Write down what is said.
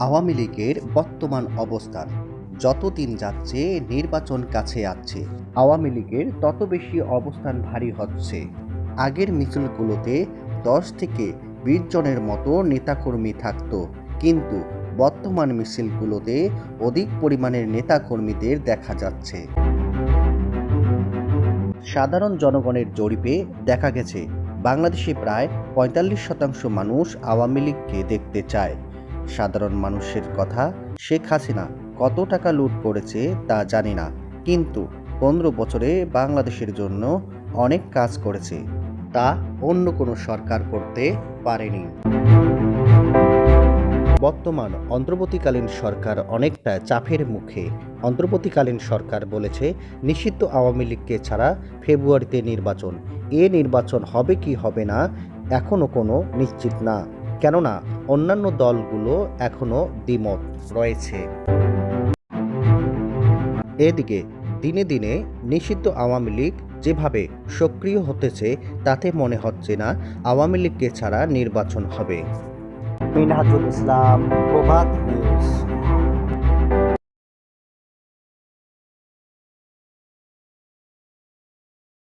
আওয়ামী লীগের বর্তমান অবস্থান। যত দিন যাচ্ছে, নির্বাচন কাছে আসছে আওয়ামী লীগের তত বেশি অবস্থান ভারী হচ্ছে। আগের মিছিলগুলোতে দশ থেকে বিশ জনের মতো নেতাকর্মী থাকতো। কিন্তু বর্তমান মিছিলগুলোতে অধিক পরিমাণের নেতাকর্মীদের দেখা যাচ্ছে। সাধারণ জনগণের জরিপে দেখা গেছে, বাংলাদেশে প্রায় পঁয়তাল্লিশ শতাংশ মানুষ আওয়ামী লীগকে দেখতে চায়। সাধারণ মানুষের কথা শেখ হাসিনা কত টাকা লুট করেছে তা জানি না। কিন্তু পনেরো বছরে বাংলাদেশের জন্য অনেক কাজ করেছে। তা অন্য কোনো সরকার করতে পারেনি। বর্তমান অন্তর্বর্তীকালীন সরকার অনেকটা চাপের মুখে। অন্তর্বর্তীকালীন সরকার বলেছে, নিষিদ্ধ আওয়ামী লীগকে ছাড়া ফেব্রুয়ারিতে নির্বাচন। এ নির্বাচন হবে কি হবে না এখনও কোনো নিশ্চিত না। কেননা অন্যান্য দলগুলো এখনও দ্বিমত রয়েছে। এদিকে দিনে দিনে নিষিদ্ধ আওয়ামী লীগ যেভাবে সক্রিয় হতেছে, তাতে মনে হচ্ছে না আওয়ামী লীগকে ছাড়া নির্বাচন হবে। মিনহাজুল ইসলাম, প্রভাত